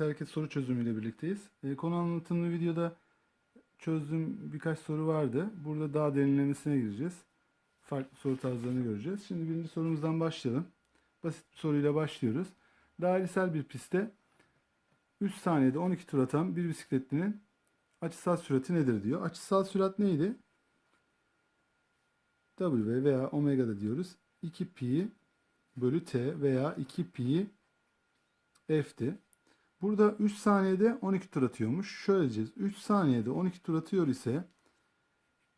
dairesel hareket soru çözümüyle birlikteyiz. E, konu anlatımlı videoda çözdüğüm birkaç soru vardı. Burada daha derinlemesine gireceğiz. Farklı soru tarzlarını göreceğiz. Şimdi birinci sorumuzdan başlayalım. Basit bir soruyla başlıyoruz. Dairesel bir pistte 3 saniyede 12 tur atan bir bisikletlinin açısal sürati nedir diyor. Açısal sürat neydi? W veya omega diyoruz. 2 pi bölü t veya 2 pi f'ti. Burada 3 saniyede 12 tur atıyormuş. Şöyle diyeceğiz. 3 saniyede 12 tur atıyor ise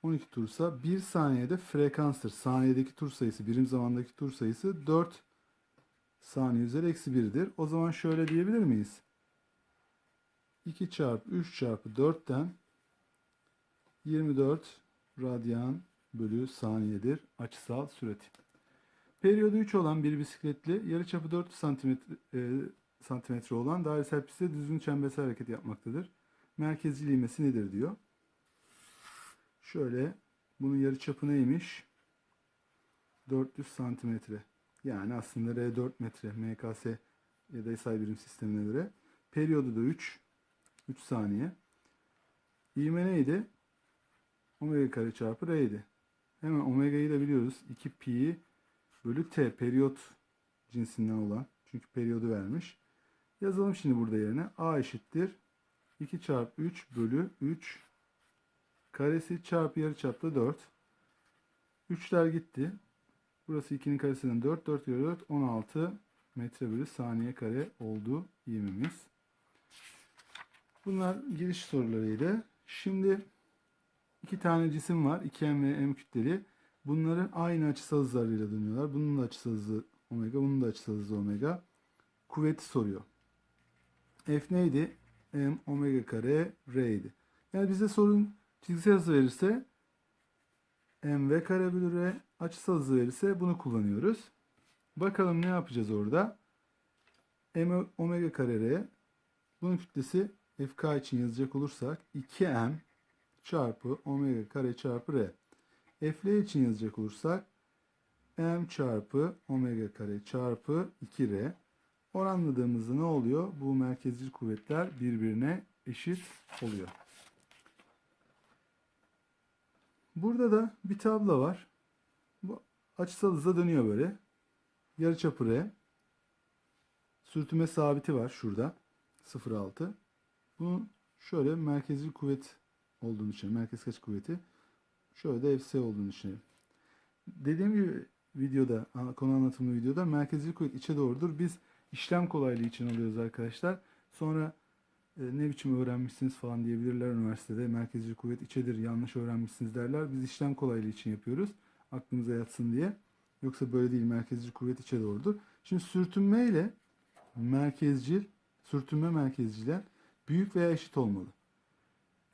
12 tursa 1 saniyede frekanstır. Saniyedeki tur sayısı, birim zamandaki tur sayısı 4 saniye üzeri eksi 1'dir. O zaman şöyle diyebilir miyiz? 2 çarpı 3 çarpı 4'ten 24 radyan bölü saniyedir açısal sürati. Periyodu 3 olan bir bisikletli yarıçapı 4 santimetre, e, santimetre olan dairesel pistte düzgün çembersel hareket yapmaktadır. Merkezcil ivmesi nedir diyor. Şöyle bunun yarıçapı neymiş? 400 santimetre. Yani aslında R 4 metre MKS ya da SI birim sistemine göre. Periyodu da 3. 3 saniye. İvme neydi? Omega kare çarpı R'ydi. Hemen omega'yı da biliyoruz. 2 pi bölü t periyot cinsinden olan. Çünkü periyodu vermiş. Yazalım şimdi burada yerine. A eşittir. 2 çarpı 3 bölü 3 karesi çarpı yarıçapta 4. 3'ler gitti. Burası 2'nin karesinden 4. 4 kere 4 16 metre bölü saniye kare oldu ivmemiz. Bunlar giriş sorularıydı. Şimdi iki tane cisim var. 2m ve m kütleli. Bunların aynı açısal hızlarıyla dönüyorlar. Bunun da açısal hızı omega, bunun da açısal hızı omega. Kuvveti soruyor. F neydi? M omega kare R'ydi. Yani bize sorun çizgisel hızı verirse mv kare bölü R açısal hızı verirse bunu kullanıyoruz. Bakalım ne yapacağız orada? M omega kare R bunun kütlesi FK için yazacak olursak 2m çarpı omega kare çarpı R. Fl için yazacak olursak m çarpı omega kare çarpı 2r oranladığımızda ne oluyor? Bu merkezcil kuvvetler birbirine eşit oluyor. Burada da bir tablo var. Bu açısal hızla dönüyor böyle. Yarıçapı r. Sürtünme sabiti var şurada. 0.6. Bunun şöyle merkezcil kuvvet olduğunu düşünelim. Merkez kaç kuvveti. Şöyle de FC olduğunu düşünelim. Dediğim gibi videoda, konu anlatımlı videoda merkezcil kuvvet içe doğrudur. Biz işlem kolaylığı için alıyoruz arkadaşlar. Sonra e, ne biçim öğrenmişsiniz falan diyebilirler üniversitede. Merkezcil kuvvet içedir, yanlış öğrenmişsiniz derler. Biz işlem kolaylığı için yapıyoruz. Aklımıza yatsın diye. Yoksa böyle değil, merkezcil kuvvet içe doğrudur. Şimdi sürtünme ile merkezcil, sürtünme merkezciler büyük veya eşit olmalı.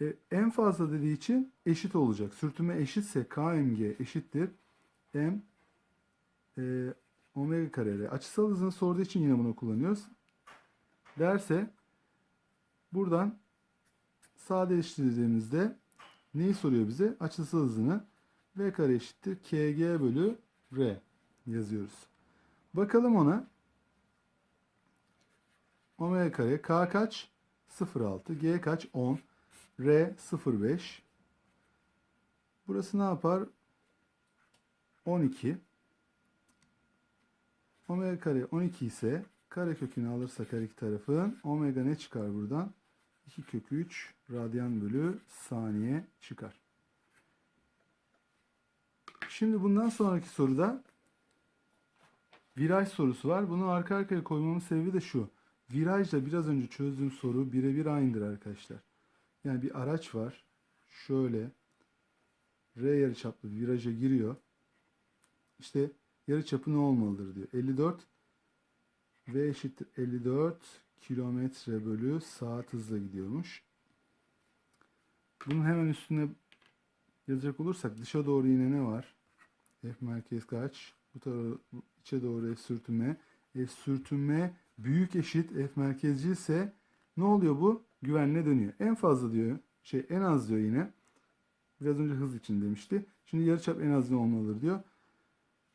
E, en fazla dediği için eşit olacak. Sürtünme eşitse KMG eşittir. M e, omega kare R. Açısal hızını sorduğu için yine bunu kullanıyoruz. Derse buradan sadeleştirdiğimizde neyi soruyor bize? Açısal hızını V kare eşittir KG bölü R yazıyoruz. Bakalım ona. Omega kare K kaç? 0.6. G kaç? 10. R 0.5. Burası ne yapar? 12. Omega kare 12 ise kare kökünü alırsak her iki tarafın omega ne çıkar buradan? 2 kök 3 radyan bölü saniye çıkar. Şimdi bundan sonraki soruda viraj sorusu var. Bunu arka arkaya koymamın sebebi de şu. Virajla biraz önce çözdüğüm soru birebir aynıdır arkadaşlar. Yani bir araç var. Şöyle R yarıçaplı viraja giriyor. İşte yarıçapı ne olmalıdır diyor. 54 V eşittir 54 kilometre bölü saat hızla gidiyormuş. Bunun hemen üstüne yazacak olursak dışa doğru yine ne var? F merkez kaç? Bu tarafa içe doğru F sürtünme. F sürtünme büyük eşit F merkezci ise ne oluyor bu? Güvenle dönüyor. En fazla diyor. Şey en az diyor yine. Biraz önce hız için demişti. Şimdi yarıçap en az ne olmalıdır diyor.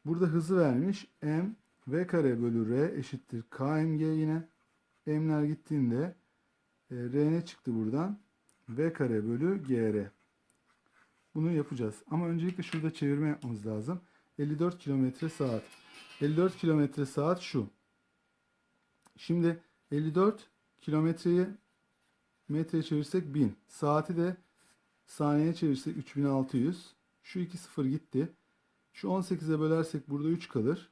Burada hızı vermiş. M V kare bölü R eşittir KMG yine. M'ler gittiğinde e, R ne çıktı buradan? V kare bölü GR. Bunu yapacağız. Ama öncelikle şurada çevirme yapmamız lazım. 54 kilometre saat. 54 kilometre saat şu. Şimdi 54 kilometreyi metreye çevirsek 1000. Saati de saniyeye çevirsek 3600. Şu iki sıfır gitti. Şu 18'e bölersek burada 3 kalır.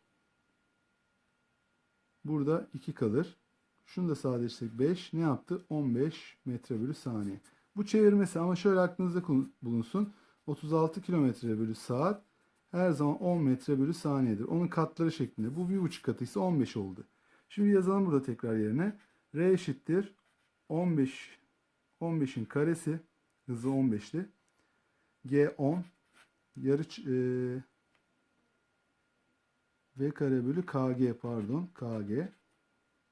Burada 2 kalır. Şunu da sadeleştirsek 5. Ne yaptı? 15 metre bölü saniye. Bu çevirmesi ama şöyle aklınızda bulunsun. 36 kilometre bölü saat her zaman 10 metre bölü saniyedir. Onun katları şeklinde. Bu bir buçuk katı ise 15 oldu. Şimdi yazalım burada tekrar yerine. R eşittir 15 15'in karesi hızı 15'ti. G 10 yarı e, V kare bölü KG pardon KG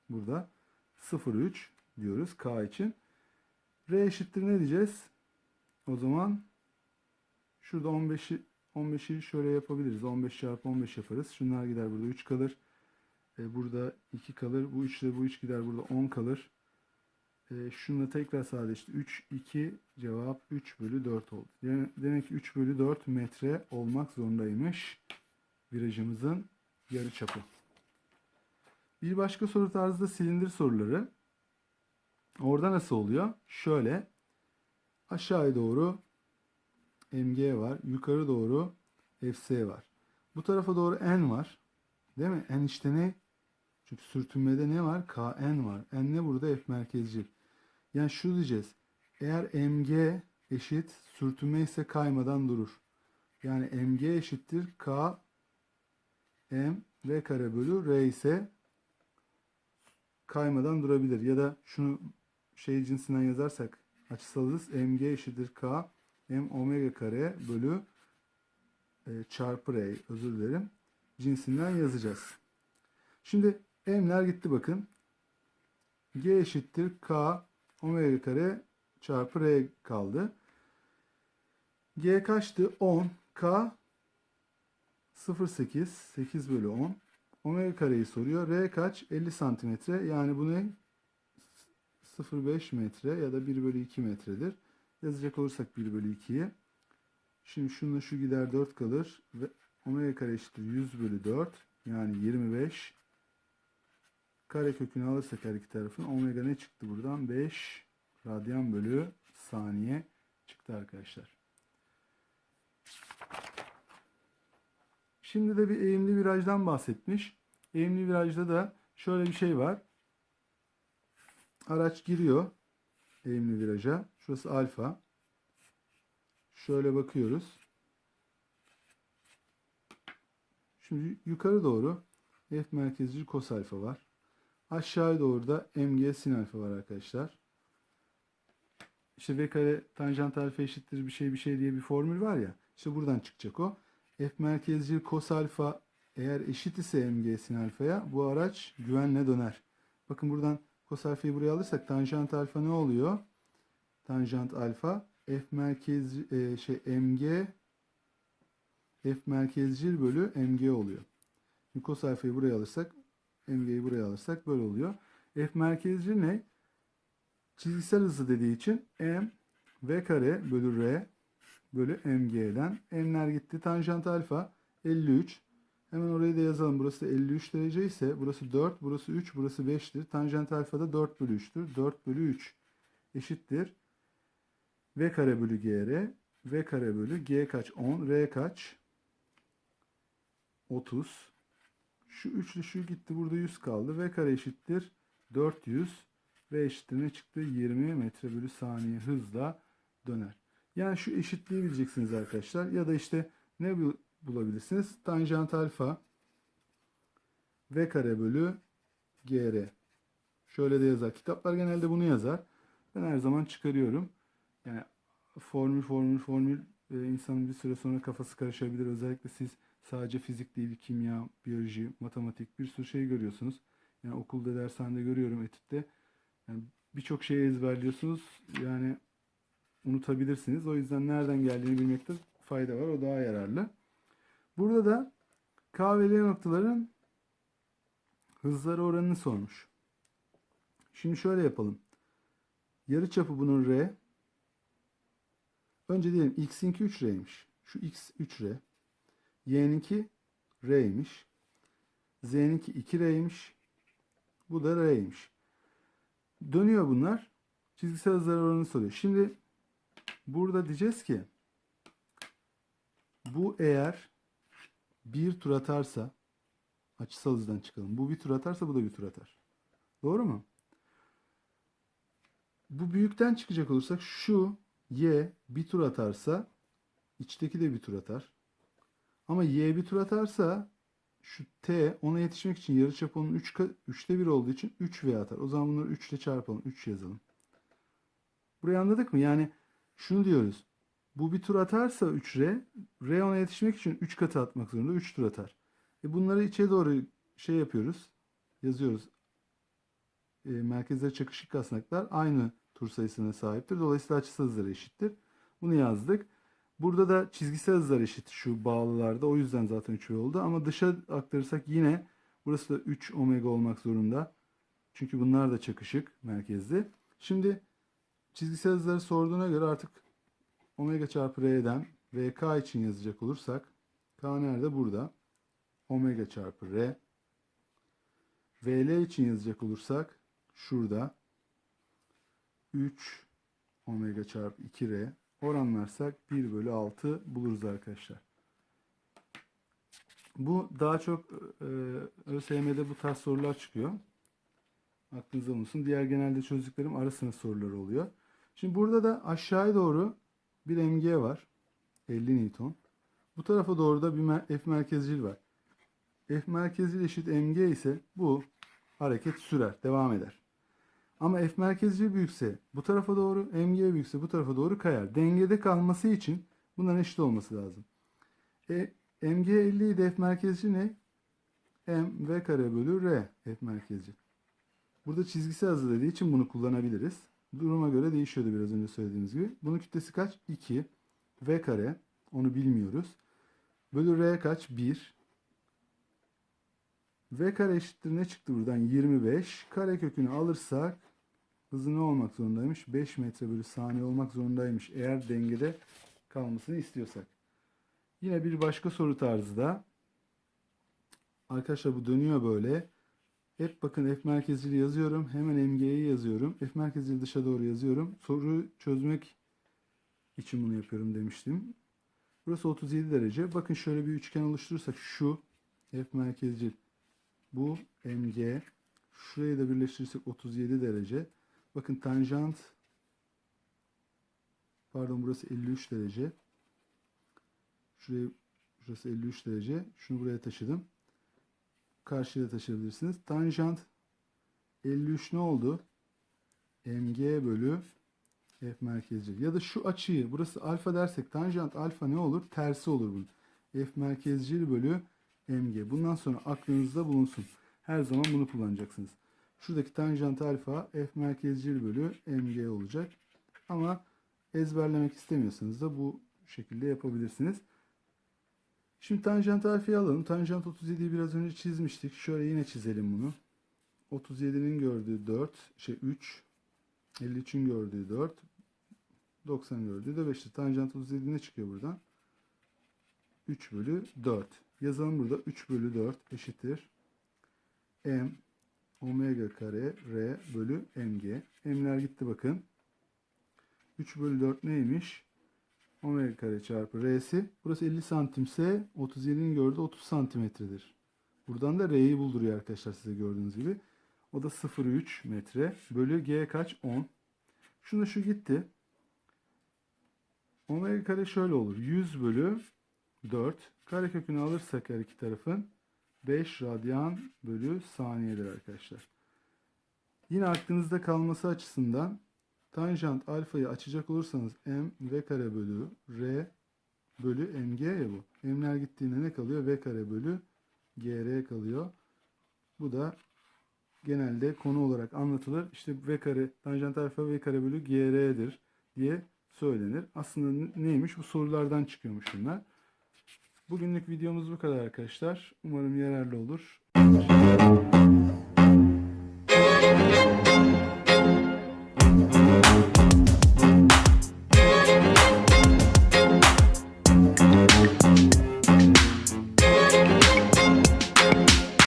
burada 0,3 diyoruz K için. R eşittir ne diyeceğiz? O zaman şurada 15'i 15'i şöyle yapabiliriz. 15 çarpı 15 yaparız. Şunlar gider burada 3 kalır. E, burada 2 kalır. Bu 3 ile bu 3 gider burada 10 kalır. E, şununla tekrar sadeleşti. 3, 2 cevap 3 bölü 4 oldu. Demek ki 3 bölü 4 metre olmak zorundaymış virajımızın yarı çapı. Bir başka soru tarzı da silindir soruları. Orada nasıl oluyor? Şöyle aşağıya doğru MG var. Yukarı doğru FC var. Bu tarafa doğru N var. Değil mi? N işte ne? Çünkü sürtünmede ne var? KN var. N ne burada? F merkezcil. Yani şu diyeceğiz. Eğer MG eşit sürtünme ise kaymadan durur. Yani MG eşittir K M R kare bölü R ise kaymadan durabilir. Ya da şunu şey cinsinden yazarsak açısal hız mg eşittir k m omega kare bölü e, çarpı r özür dilerim cinsinden yazacağız. Şimdi m'ler gitti bakın. g eşittir k omega kare çarpı r kaldı. g kaçtı? 10. k 0.8 8 bölü 10. Omega kareyi soruyor. R kaç? 50 santimetre. Yani bu ne? 0,5 metre ya da 1 bölü 2 metredir. Yazacak olursak 1 bölü 2'yi. Şimdi şununla şu gider 4 kalır. Ve omega kare eşittir 100 bölü 4. Yani 25. Kare kökünü alırsak her iki tarafın. Omega ne çıktı buradan? 5 radyan bölü saniye çıktı arkadaşlar. Şimdi de bir eğimli virajdan bahsetmiş. Eğimli virajda da şöyle bir şey var. Araç giriyor eğimli viraja. Şurası alfa. Şöyle bakıyoruz. Şimdi yukarı doğru F merkezci kos alfa var. Aşağıya doğru da mg sin alfa var arkadaşlar. İşte v kare tanjant alfa eşittir bir şey bir şey diye bir formül var ya. İşte buradan çıkacak o. F merkezci kos alfa eğer eşit ise mg sin alfaya bu araç güvenle döner. Bakın buradan kos alfayı buraya alırsak tanjant alfa ne oluyor? Tanjant alfa f merkez e, şey mg f merkezcil bölü mg oluyor. Şimdi kos alfayı buraya alırsak mg'yi buraya alırsak böyle oluyor. F merkezcil ne? Çizgisel hızı dediği için m v kare bölü r bölü mg'den m'ler gitti. Tanjant alfa 53. Hemen orayı da yazalım. Burası 53 derece ise burası 4, burası 3, burası 5'tir. Tanjant alfa da 4 bölü 3'tür. 4 bölü 3 eşittir. V kare bölü GR. V kare bölü G kaç? 10. R kaç? 30. Şu 3 ile şu gitti. Burada 100 kaldı. V kare eşittir. 400. V eşittir ne çıktı? 20 metre bölü saniye hızla döner. Yani şu eşitliği bileceksiniz arkadaşlar. Ya da işte ne bu- bulabilirsiniz? Tanjant alfa V kare bölü GR. Şöyle de yazar. Kitaplar genelde bunu yazar. Ben her zaman çıkarıyorum. Yani formül formül formül e, insanın bir süre sonra kafası karışabilir. Özellikle siz sadece fizik değil, kimya, biyoloji, matematik bir sürü şey görüyorsunuz. Yani okulda, dershanede görüyorum etütte. Yani birçok şeyi ezberliyorsunuz. Yani unutabilirsiniz. O yüzden nereden geldiğini bilmekte fayda var. O daha yararlı. Burada da K ve L noktaların hızları oranını sormuş. Şimdi şöyle yapalım. Yarıçapı bunun R. Önce diyelim x'inki 3R'ymiş. Şu x 3R. Y'ninki R'ymiş. Z'ninki 2R'ymiş. Bu da R'ymiş. Dönüyor bunlar. Çizgisel hızlar oranını soruyor. Şimdi burada diyeceğiz ki bu eğer bir tur atarsa açısal hızdan çıkalım. Bu bir tur atarsa bu da bir tur atar. Doğru mu? Bu büyükten çıkacak olursak şu y bir tur atarsa içteki de bir tur atar. Ama y bir tur atarsa şu t ona yetişmek için yarıçapı onun 3 3'te 1 olduğu için 3v atar. O zaman bunları 3 ile çarpalım. 3 yazalım. Burayı anladık mı? Yani şunu diyoruz. Bu bir tur atarsa 3R, R ona yetişmek için 3 katı atmak zorunda. 3 tur atar. E bunları içe doğru şey yapıyoruz. Yazıyoruz. E, merkezler çakışık kasnaklar aynı tur sayısına sahiptir. Dolayısıyla açısal hızları eşittir. Bunu yazdık. Burada da çizgisel hızlar eşit şu bağlılarda. O yüzden zaten 3V oldu. Ama dışa aktarırsak yine burası da 3 omega olmak zorunda. Çünkü bunlar da çakışık merkezli. Şimdi çizgisel hızları sorduğuna göre artık omega çarpı r'den vk için yazacak olursak k nerede? Burada. Omega çarpı r. vl için yazacak olursak şurada. 3 omega çarpı 2r oranlarsak 1 bölü 6 buluruz arkadaşlar. Bu daha çok e, ÖSYM'de bu tarz sorular çıkıyor. Aklınızda bulunsun. Diğer genelde çözdüklerim ara sınıf soruları oluyor. Şimdi burada da aşağıya doğru bir MG var. 50 Newton. Bu tarafa doğru da bir F merkezcil var. F merkezcil eşit MG ise bu hareket sürer, devam eder. Ama F merkezcil büyükse bu tarafa doğru, MG büyükse bu tarafa doğru kayar. Dengede kalması için bunların eşit olması lazım. E, MG 50 idi F merkezcil ne? M V kare bölü R F merkezcil. Burada çizgisel hızı dediği için bunu kullanabiliriz. Duruma göre değişiyordu biraz önce söylediğimiz gibi. Bunun kütlesi kaç? 2. V kare. Onu bilmiyoruz. Bölü R kaç? 1. V kare eşittir ne çıktı buradan? 25. Kare kökünü alırsak hızı ne olmak zorundaymış? 5 metre bölü saniye olmak zorundaymış. Eğer dengede kalmasını istiyorsak. Yine bir başka soru tarzı da. Arkadaşlar bu dönüyor böyle. Hep bakın F merkezli yazıyorum. Hemen MG'yi yazıyorum. F merkezli dışa doğru yazıyorum. Soru çözmek için bunu yapıyorum demiştim. Burası 37 derece. Bakın şöyle bir üçgen oluşturursak şu F merkezcil bu MG şurayı da birleştirirsek 37 derece. Bakın tanjant pardon burası 53 derece. Şuraya şurası 53 derece. Şunu buraya taşıdım karşıya taşıyabilirsiniz. Tanjant 53 ne oldu? mg bölü f merkezcil. Ya da şu açıyı burası alfa dersek tanjant alfa ne olur? Tersi olur bunun. f merkezcil bölü mg. Bundan sonra aklınızda bulunsun. Her zaman bunu kullanacaksınız. Şuradaki tanjant alfa f merkezcil bölü mg olacak. Ama ezberlemek istemiyorsanız da bu şekilde yapabilirsiniz. Şimdi tanjant alfayı alalım. Tanjant 37'yi biraz önce çizmiştik. Şöyle yine çizelim bunu. 37'nin gördüğü 4, şey 3, 53'ün gördüğü 4, 90 gördüğü de 5'ti. Tanjant 37 ne çıkıyor buradan? 3 bölü 4. Yazalım burada 3 bölü 4 eşittir. M omega kare R bölü mg. M'ler gitti bakın. 3 bölü 4 neymiş? Omega kare çarpı r'si. Burası 50 santimse 37'nin gördüğü 30 santimetredir. Buradan da r'yi bulduruyor arkadaşlar size gördüğünüz gibi. O da 0,3 metre. Bölü g kaç? 10. Şuna şu gitti. Omega kare şöyle olur. 100 bölü 4. Kare kökünü alırsak her iki tarafın 5 radyan bölü saniyedir arkadaşlar. Yine aklınızda kalması açısından Tanjant alfayı açacak olursanız m v kare bölü r bölü mg ya bu. M'ler gittiğinde ne kalıyor? v kare bölü gr kalıyor. Bu da genelde konu olarak anlatılır. İşte v kare tanjant alfa v kare bölü gr'dir diye söylenir. Aslında neymiş? Bu sorulardan çıkıyormuş bunlar. Bugünlük videomuz bu kadar arkadaşlar. Umarım yararlı olur.